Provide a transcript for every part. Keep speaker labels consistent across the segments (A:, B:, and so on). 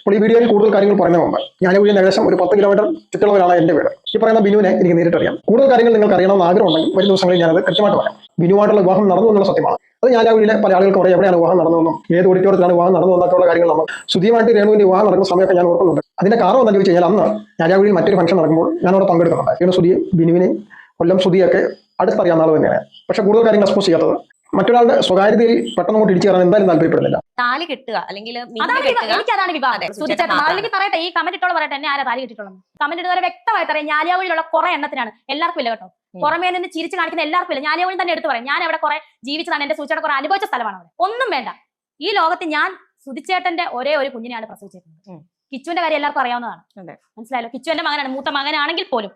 A: അപ്പോൾ ഈ വീഡിയോയിൽ കൂടുതൽ കാര്യങ്ങൾ പറഞ്ഞ മുമ്പ് ഞാൻ വീടിന് ഏകദേശം ഒരു പത്ത് കിലോമീറ്റർ ചുറ്റുള്ളവരാണ് എന്റെ വീട്. ഈ പറയുന്ന ബിനുവിനെ എനിക്ക് നേരിട്ടറിയാം. കൂടുതൽ കാര്യങ്ങൾ നിങ്ങൾക്ക് അറിയണമെന്ന് ആഗ്രഹം ഉണ്ടെങ്കിൽ വരും ദിവസങ്ങളിൽ ഞാനത് കൃത്യമായിട്ട് പറയാം. ബിനുവായിട്ടുള്ള വിവാഹം നടന്നു എന്നുള്ള സത്യമാണ്. അത് ഞാൻ ആ വീട്ടിലെ പല ആളുകൾക്ക് പറയും എവിടെയാണ് വിവാഹം നടന്നതെന്നും? ഏത് ഓഡിറ്റോറിയത്തിലാണ് വിവാഹം നടന്നു എന്നൊക്കെയുള്ള കാര്യങ്ങൾ നമ്മൾ സുധീമായിട്ട് രേണുവിന്റെ വിവാഹം നടക്കുന്ന സമയമൊക്കെ ഞാൻ ഓർക്കുന്നുണ്ട്. അതിന്റെ കാരണം എന്താണെന്ന് ചോദിച്ചു കഴിഞ്ഞാൽ അന്ന് രാജാവിൽ മറ്റൊരു ഫംഗ്ഷൻ നടക്കുമ്പോൾ ഞാൻ അവിടെ പങ്കെടുക്കുന്നുണ്ട് രേണു സുധി ബിനുവിനെ കൊല്ലം സുധിയൊക്കെ അടുത്തറിയാവുന്ന ആൾ തന്നെയാണ്. പക്ഷേ കൂടുതൽ കാര്യങ്ങൾ എക്സ്പോസ് ചെയ്യാത്തത് മറ്റൊരാളുടെ സ്വകാര്യതയിൽ പെട്ടെന്ന് അങ്ങോട്ട് ഇടിച്ചു കയറാൻ എന്തായാലും താല്പര്യപ്പെടുന്നില്ല.
B: താലി കെട്ടുക അല്ലെങ്കിൽ
C: എനിക്കതാണ് വിവാദം പറയട്ടെ ഈ കമന്റ് ഇട്ടോളം പറയട്ടെ എന്നെ ആരാ താലി കിട്ടിയിട്ടുള്ളത്? കമന്റ് ഇടുന്നവരെ വ്യക്തമായിട്ട് അറിയാം ഞാലിയാവഴിയിലുള്ള കുറെ എണ്ണത്തിനാണ്. എല്ലാവർക്കും ഇല്ല കേട്ടോ. പുറമേ നിന്ന് ചിരിച്ച് കാണിക്കുന്ന എല്ലാവർക്കും ഇല്ല. ഞാലിയാവഴി തന്നെ എടുത്തു പറയാം. ഞാൻ അവിടെ കുറെ ജീവിച്ചതാണ്. എന്റെ സൂചിയുടെ കുറെ അനുഭവിച്ച സ്ഥലമാണ് അവിടെ. ഒന്നും വേണ്ട. ഈ ലോകത്ത് ഞാൻ സുധിച്ചേട്ടന്റെ ഒരേ ഒരു കുഞ്ഞിനെയാണ് പ്രസവിച്ചിരിക്കുന്നത്. കിച്ചുവിന്റെ കാര്യം എല്ലാവർക്കും അറിയാവുന്നതാണ്.
B: മനസ്സിലായോ
C: മനസ്സിലായല്ലോ? കിച്ചു എന്റെ മകനാണ്. മൂത്ത മകനാണെങ്കിൽ പോലും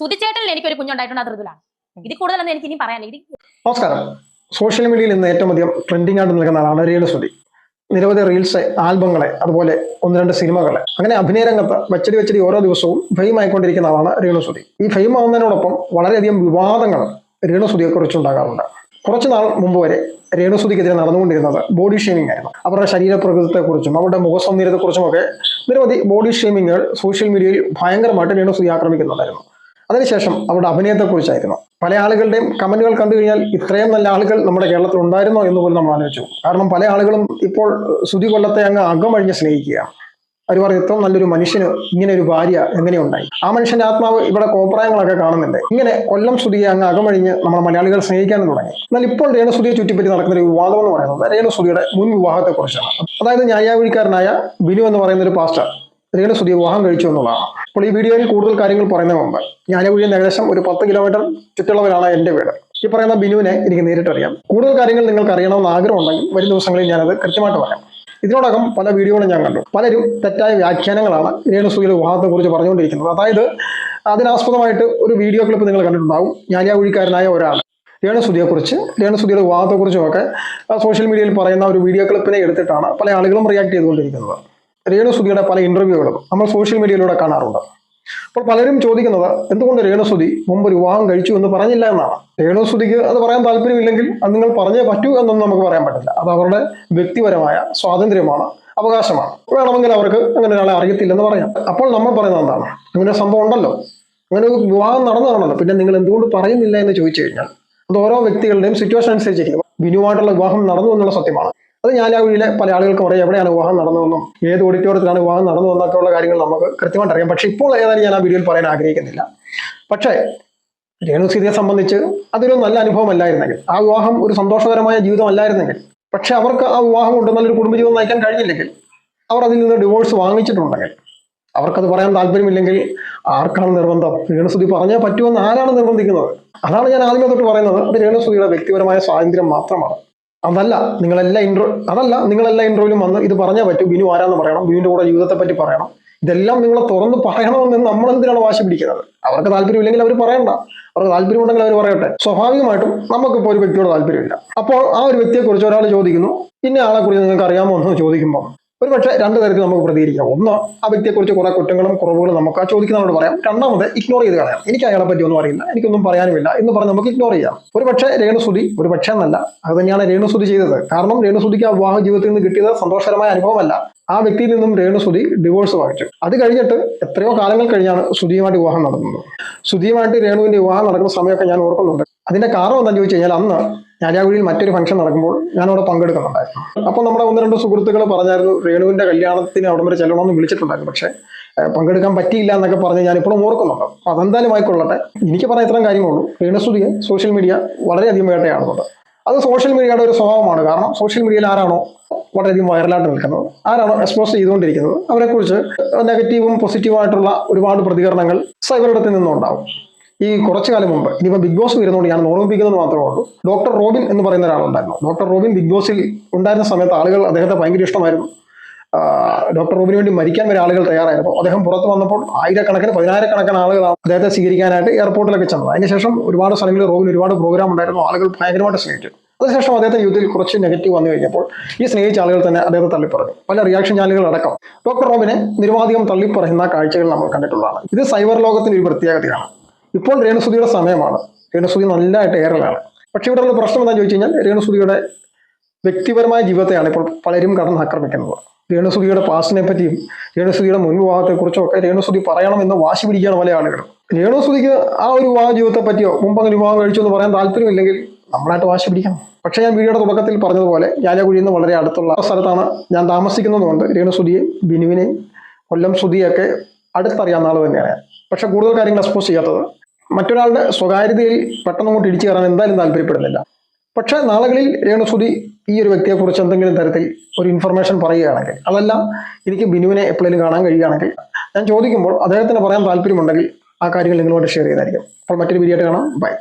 C: സുധിച്ചേട്ടനിൽ എനിക്കൊരു കുഞ്ഞുണ്ടായിട്ടുണ്ട് അത് ഋതുലാണ്. ഇതിൽ കൂടുതലൊന്നും എനിക്ക് ഇനി പറയാനില്ല. ഇത്
A: നമസ്കാരം. സോഷ്യൽ മീഡിയയിൽ ഇന്ന് ഏറ്റവും അധികം ട്രെൻഡിങ് ആയിട്ട് നിൽക്കുന്ന ആളാണ് സുധി നിരവധി റീൽസ് ആൽബങ്ങളെ അതുപോലെ ഒന്ന് രണ്ട് സിനിമകളെ. അങ്ങനെ അഭിനയ രംഗത്ത് വെച്ചടി വെച്ചടി ഓരോ ദിവസവും ഫെയിം ആയിക്കൊണ്ടിരിക്കുന്ന ആളാണ് രേണു ഈ ഫെയിം ആവുന്നതിനോടൊപ്പം വളരെയധികം വിവാദങ്ങൾ രേണു സുധിയെ കുറിച്ച് ഉണ്ടാകാറുണ്ട്. കുറച്ചു നാൾ മുമ്പ് വരെ രേണുസുതിക്കെതിരെ നടന്നുകൊണ്ടിരുന്നത് ബോഡി ഷേമിംഗ് ആയിരുന്നു. അവരുടെ ശരീരപ്രകൃതത്തെക്കുറിച്ചും അവരുടെ മുഖസൗന്ദര്യത്തെക്കുറിച്ചും ഒക്കെ നിരവധി ബോഡി ഷേമിങ്ങുകൾ സോഷ്യൽ മീഡിയയിൽ ഭയങ്കരമായിട്ട് രേണുസുതി ആക്രമിക്കുന്നുണ്ടായിരുന്നു. അതിനുശേഷം അവരുടെ അഭിനയത്തെക്കുറിച്ചായിരുന്നു. പല ആളുകളുടെയും കമന്റുകൾ കണ്ടു കഴിഞ്ഞാൽ ഇത്രയും നല്ല ആളുകൾ നമ്മുടെ കേരളത്തിൽ ഉണ്ടായിരുന്നോ എന്ന് പോലും നമ്മൾ ആലോചിച്ചു. കാരണം പല ആളുകളും ഇപ്പോൾ സുധി കൊല്ലത്തെ അങ്ങ് അകമഴിഞ്ഞ് സ്നേഹിക്കുകയാണ്. അവർ പറയും ഇത്രയും നല്ലൊരു മനുഷ്യന് ഇങ്ങനെ ഒരു ഭാര്യ എങ്ങനെയുണ്ടായി? ആ മനുഷ്യന്റെ ആത്മാവ് ഇവിടെ കോപ്രായങ്ങളൊക്കെ കാണുന്നുണ്ട്. ഇങ്ങനെ കൊല്ലം സ്തുതിയെ അങ്ങ് അകമഴിഞ്ഞ് നമ്മുടെ മലയാളികൾ സ്നേഹിക്കാൻ തുടങ്ങി. എന്നാൽ ഇപ്പോൾ രേണു സുധിയെ ചുറ്റിപ്പറ്റി നടക്കുന്ന ഒരു വിവാദം എന്ന് പറയുന്നത് രേണു സുധിയുടെ മുൻ വിവാഹത്തെക്കുറിച്ചാണ്. അതായത് ന്യായാവഴിക്കാരനായ ബിനു എന്ന് പറയുന്ന ഒരു പാസ്റ്റർ രേണു സുധി വിവാഹം കഴിച്ചു എന്നുള്ളതാണ്. അപ്പോൾ ഈ വീഡിയോയിൽ കൂടുതൽ കാര്യങ്ങൾ പറയുന്ന മുമ്പ് ഞാൻ ഞാനവഴിയിൽ ഏകദേശം ഒരു പത്ത് കിലോമീറ്റർ ചുറ്റുള്ളവരാണ് എന്റെ വീട്. ഈ പറയുന്ന ബിനുവിനെ എനിക്ക് നേരിട്ടറിയാം. കൂടുതൽ കാര്യങ്ങൾ നിങ്ങൾക്ക് അറിയണമെന്ന് ആഗ്രഹം ഉണ്ടെങ്കിൽ വരും ദിവസങ്ങളിൽ ഞാനത് കൃത്യമായിട്ട് പറയാം. ഇതിനോടകം പല വീഡിയോകളും ഞാൻ കണ്ടു. പലരും തെറ്റായ വ്യാഖ്യാനങ്ങളാണ് രേണുസുഖിയുടെ വിവാഹത്തെക്കുറിച്ച് പറഞ്ഞുകൊണ്ടിരിക്കുന്നത്. അതായത് അതിനാസ്പദമായിട്ട് ഒരു വീഡിയോ ക്ലിപ്പ് നിങ്ങൾ കണ്ടിട്ടുണ്ടാവും. ഞാൻ ഞാലിയാവഴിക്കാരനായ ഒരാൾ രേണുസുതിയെക്കുറിച്ച് രേണുസുതിയുടെ വിവാഹത്തെക്കുറിച്ചും ഒക്കെ സോഷ്യൽ മീഡിയയിൽ പറയുന്ന ഒരു വീഡിയോ ക്ലിപ്പിനെ എടുത്തിട്ടാണ് പല ആളുകളും റിയാക്ട് ചെയ്തുകൊണ്ടിരിക്കുന്നത്. രേണുസുതിയുടെ പല ഇന്റർവ്യൂകളും നമ്മൾ സോഷ്യൽ മീഡിയയിലൂടെ കാണാറുണ്ട്. അപ്പോൾ പലരും ചോദിക്കുന്നത് എന്തുകൊണ്ട് രേണുസുതി മുമ്പ് വിവാഹം കഴിച്ചു എന്ന് പറഞ്ഞില്ല എന്നാണ്? രേണുസുതിക്ക് അത് പറയാൻ താല്പര്യമില്ലെങ്കിൽ അത് നിങ്ങൾ പറഞ്ഞേ പറ്റൂ എന്നൊന്നും നമുക്ക് പറയാൻ പറ്റില്ല അത് അവരുടെ വ്യക്തിപരമായ സ്വാതന്ത്ര്യമാണ് അവകാശമാണ്. വേണമെങ്കിൽ അവർക്ക് അങ്ങനെ ഒരാളെ അറിയത്തില്ലെന്ന് പറയാം. അപ്പോൾ നമ്മൾ പറയുന്നത് എന്താണ്? അങ്ങനെ സംഭവം ഉണ്ടല്ലോ. അങ്ങനെ ഒരു വിവാഹം നടന്നതാണല്ലോ. പിന്നെ നിങ്ങൾ എന്തുകൊണ്ട് പറയുന്നില്ല എന്ന് ചോദിച്ചു കഴിഞ്ഞാൽ അത് ഓരോ വ്യക്തികളുടെയും സിറ്റുവേഷൻ അനുസരിച്ചിരിക്കും. ബിനുവായിട്ടുള്ള വിവാഹം നടന്നു എന്നുള്ള സത്യമാണ്. അത് ഞാലാവഴിയിലെ പല ആളുകൾക്കും അറിയാം എവിടെയാണ് വിവാഹം നടന്നതെന്നും ഏത് ഓഡിറ്റോറിയത്തിലാണ് വിവാഹം നടന്നതെന്നൊക്കെ ഉള്ള കാര്യങ്ങൾ നമുക്ക് കൃത്യമായിട്ട് അറിയാം. പക്ഷെ ഇപ്പോൾ ഏതായാലും ഞാൻ ആ വീഡിയോയിൽ പറയാൻ ആഗ്രഹിക്കുന്നില്ല. പക്ഷേ രേണുസീതയെ സംബന്ധിച്ച് അതൊരു നല്ല അനുഭവമല്ലായിരുന്നെങ്കിൽ ആ വിവാഹം ഒരു സന്തോഷകരമായ ജീവിതമല്ലായിരുന്നെങ്കിൽ പക്ഷെ അവർക്ക് ആ വിവാഹം കൊണ്ട് നല്ലൊരു കുടുംബജീവിതം നയിക്കാൻ കഴിഞ്ഞില്ലെങ്കിൽ അവർ അതിൽ നിന്ന് ഡിവോഴ്സ് വാങ്ങിച്ചിട്ടുണ്ടെങ്കിൽ അവർക്കത് പറയാൻ താല്പര്യമില്ലെങ്കിൽ ആർക്കാണ് നിർബന്ധം? രേണുസുതി പറഞ്ഞേ പറ്റുമെന്ന് ആരാണ് നിർബന്ധിക്കുന്നത്? അതാണ് ഞാൻ ആദ്യമേ തൊട്ട് പറയുന്നത്. അത് രേണുസുതിയുടെ വ്യക്തിപരമായ സ്വാതന്ത്ര്യം മാത്രമാണ്. അതല്ല നിങ്ങളെല്ലാ ഇൻട്രോ അതല്ല നിങ്ങളെല്ലാ ഇൻട്രോയിലും വന്ന് ഇത് പറഞ്ഞാൽ പറ്റും. ബിനു ആരാന്ന് പറയണം ബിനുവിന്റെ കൂടെ ജീവിതത്തെ പറ്റി പറയണം. ഇതെല്ലാം നിങ്ങൾ തുറന്ന് പറയണമെന്ന് നമ്മൾ എന്തിനാണ് വാശി പിടിക്കുന്നത്? അവർക്ക് താല്പര്യമില്ലെങ്കിൽ അവർ പറയണ്ട. അവർക്ക് താല്പര്യമുണ്ടെങ്കിൽ അവർ പറയട്ടെ. സ്വാഭാവികമായിട്ടും നമുക്കിപ്പോൾ ഒരു വ്യക്തിയോട് താല്പര്യമില്ല. അപ്പോൾ ആ ഒരു വ്യക്തിയെക്കുറിച്ച് ഒരാൾ ചോദിക്കുന്നു. ഇന്ന ആളെക്കുറിച്ച് നിങ്ങൾക്ക് അറിയാമോ എന്ന് ചോദിക്കുമ്പോൾ ഒരു പക്ഷേ രണ്ട് തരത്തിൽ നമുക്ക് പ്രതികരിക്കാം. ഒന്ന് ആ വ്യക്തിയെക്കുറിച്ച് കുറേ കുറ്റങ്ങളും കുറവുകളും നമുക്ക് ആ ചോദിക്കുന്നവരോട് പറയാം. രണ്ടാമത് ഇഗ്നോർ ചെയ്ത് കളയാം. എനിക്ക് അയാളെ പറ്റി ഒന്നും അറിയില്ല. എനിക്കൊന്നും പറയാനുമില്ല എന്ന് പറഞ്ഞ് നമുക്ക് ഇഗ്നോർ ചെയ്യാം. ഒരു പക്ഷേ രേണുസുതി ഒരു പക്ഷേ എന്നല്ല. അത് തന്നെയാണ് രേണുസുതി ചെയ്തത്. കാരണം രേണുസുതിക്ക് ആ വിവാഹ ജീവിതത്തിൽ നിന്ന് കിട്ടിയത് സന്തോഷകരമായ അനുഭവമല്ല. ആ വ്യക്തിയിൽ നിന്നും രേണുസുതി ഡിവോഴ്സ് വാങ്ങിച്ചു. അത് കഴിഞ്ഞിട്ട് എത്രയോ കാലങ്ങൾ കഴിഞ്ഞാണ് സുധിയുമായിട്ട് വിവാഹം നടന്നത്. സുധിയുമായിട്ട് രേണുവിന്റെ വിവാഹം നടക്കുന്ന സമയമൊക്കെ ഞാൻ ഓർക്കുന്നുണ്ട്. അതിന്റെ കാരണം എന്താണെന്ന് ചോദിച്ചു കഴിഞ്ഞാൽ അന്ന് ഞാലിയാകുഴിയിൽ മറ്റൊരു ഫംഗ്ഷൻ നടക്കുമ്പോൾ ഞാൻ അവിടെ പങ്കെടുക്കുന്നുണ്ടായിരുന്നു. അപ്പോൾ നമ്മുടെ ഒന്ന് രണ്ട് സുഹൃത്തുക്കൾ പറഞ്ഞായിരുന്നു രേണുവിന്റെ കല്യാണത്തിന് അവിടെ വരെ ചെല്ലണമെന്ന് വിളിച്ചിട്ടുണ്ടായിരുന്നു. പക്ഷേ പങ്കെടുക്കാൻ പറ്റിയില്ല എന്നൊക്കെ പറഞ്ഞ് ഞാൻ ഇപ്പോഴും ഓർക്കുന്നുണ്ട്. അപ്പോൾ അതെന്തായാലും ആയിക്കൊള്ളട്ടെ. എനിക്ക് പറയാൻ ഇത്രയും കാര്യങ്ങളുള്ളൂ രേണുസുതിയെ സോഷ്യൽ മീഡിയ വളരെയധികം വേട്ടയാടുന്നുണ്ട്. അത് സോഷ്യൽ മീഡിയയുടെ ഒരു സ്വഭാവമാണ്. കാരണം സോഷ്യൽ മീഡിയയിൽ ആരാണോ വളരെയധികം വൈറലായിട്ട് നിൽക്കുന്നത് ആരാണോ എക്സ്പോസ് ചെയ്തുകൊണ്ടിരിക്കുന്നത് അവരെക്കുറിച്ച് നെഗറ്റീവും പോസിറ്റീവായിട്ടുള്ള ഒരുപാട് പ്രതികരണങ്ങൾ സൈബറിടത്തിൽ നിന്നുണ്ടാവും. ഈ കുറച്ചു കാലം മുമ്പ് ഇനിയിപ്പോൾ ബിഗ് ബോസ് വരുന്നതുകൊണ്ട് ഞാൻ ഓർമ്മിപ്പിക്കുന്നത് മാത്രമേ ഉള്ളൂ. ഡോക്ടർ റോബിൻ എന്ന് പറയുന്ന ഒരാളുണ്ടായിരുന്നു. ഡോക്ടർ റോബിൻ ബിഗ് ബോസിൽ ഉണ്ടായിരുന്ന സമയത്ത് ആളുകൾ അദ്ദേഹത്തെ ഭയങ്കര ഇഷ്ടമായിരുന്നു. ഡോക്ടർ റോബിന് വേണ്ടി മരിക്കാൻ വരെ ആളുകൾ തയ്യാറായിരുന്നു. അദ്ദേഹം പുറത്ത് വന്നപ്പോൾ ആയിരക്കണക്കിന് പതിനായിരക്കണക്കിന് ആളുകൾ അദ്ദേഹത്തെ സ്വീകരിക്കാനായിട്ട് എയർപോർട്ടിലൊക്കെ ചെന്നത്. അതിനുശേഷം ഒരുപാട് സ്ഥലങ്ങളിൽ റോബിൻ ഒരുപാട് പ്രോഗ്രാം ഉണ്ടായിരുന്നു. ആളുകൾ ഭയങ്കരമായിട്ട് സ്നേഹിച്ചു. അതിനുശേഷം അദ്ദേഹത്തെ യുദ്ധത്തിൽ കുറച്ച് നെഗറ്റീവ് വന്നു കഴിഞ്ഞപ്പോൾ ഈ സ്നേഹിച്ച ആളുകൾ തന്നെ അദ്ദേഹത്തെ തള്ളിപ്പറഞ്ഞു. പല റിയാക്ഷൻ ചാനലുകൾ അടക്കം. ഡോക്ടർ റോബിനെ നിരവധികം തള്ളിപ്പറയുന്ന കാഴ്ചകൾ നമ്മൾ കണ്ടിട്ടുള്ളതാണ്. ഇത് സൈബർ ലോകത്തിന്റെ ഒരു പ്രത്യേകതയാണ്. ഇപ്പോൾ രേണുസുതിയുടെ സമയമാണ്. രേണുസുതി നല്ലതായിട്ട് ഏറലാണ് പക്ഷെ ഇവിടെ ഉള്ള പ്രശ്നം എന്താണെന്ന് ചോദിച്ചു കഴിഞ്ഞാൽ രേണുസുതിയുടെ വ്യക്തിപരമായ ജീവിതത്തെയാണ് ഇപ്പോൾ പലരും കടന്ന് ആക്രമിക്കുന്നത് രേണുസുതിയുടെ പാസ്റ്റിനെ പറ്റിയും രേണുസുതിയുടെ മുൻ വിവാഹത്തെക്കുറിച്ചും ഒക്കെ രേണുസുതി പറയണമെന്ന് വാശി പിടിക്കുകയാണ് പല ആളുകൾ രേണുസുതിക്ക് ആ ഒരു വിവാഹ ജീവിതത്തെ പറ്റിയോ മുമ്പ് അങ്ങനെ വിവാഹം കഴിച്ചു എന്ന് പറയാൻ താല്പര്യമില്ലെങ്കിൽ നമ്മളായിട്ട് വാശി പിടിക്കണം. പക്ഷേ ഞാൻ വീഡിയോയുടെ തുടക്കത്തിൽ പറഞ്ഞതുപോലെ ഞാലകുഴിയിൽ നിന്ന് വളരെ അടുത്തുള്ള സ്ഥലത്താണ് ഞാൻ താമസിക്കുന്നതുകൊണ്ട് രേണുസുതിയെ ബിനുവിനെ കൊല്ലം സുതിയൊക്കെ അടുത്തറിയാവുന്ന ആൾ തന്നെയാണ്. പക്ഷെ കൂടുതൽ കാര്യങ്ങൾ എക്സ്പോസ് ചെയ്യാത്തത് മറ്റൊരാളുടെ സ്വകാര്യതയിൽ പെട്ടെന്ന് അങ്ങോട്ട് ഇടിച്ചു കയറാൻ എന്തായാലും താല്പര്യപ്പെടുന്നില്ല. പക്ഷെ നാളുകളിൽ രേണുസുതി ഈ ഒരു വ്യക്തിയെക്കുറിച്ച് എന്തെങ്കിലും തരത്തിൽ ഒരു ഇൻഫർമേഷൻ പറയുകയാണെങ്കിൽ അതല്ല എനിക്ക് ബിനുവിനെ എപ്പോഴെങ്കിലും കാണാൻ കഴിയുകയാണെങ്കിൽ ഞാൻ ചോദിക്കുമ്പോൾ അദ്ദേഹത്തിന് പറയാൻ താല്പര്യമുണ്ടെങ്കിൽ ആ കാര്യങ്ങൾ നിങ്ങളോട് ഷെയർ ചെയ്തായിരിക്കും. അപ്പോൾ മറ്റൊരു വീഡിയോ ആയിട്ട് കാണാം. ബൈ